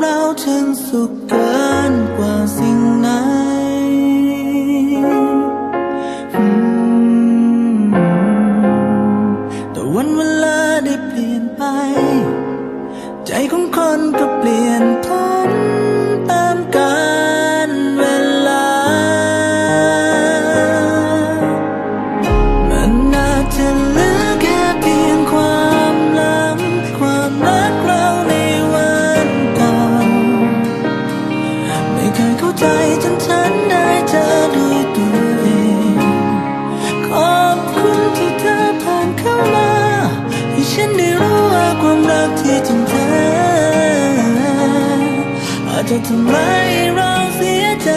绕รา จะทำไมเราเสียใจ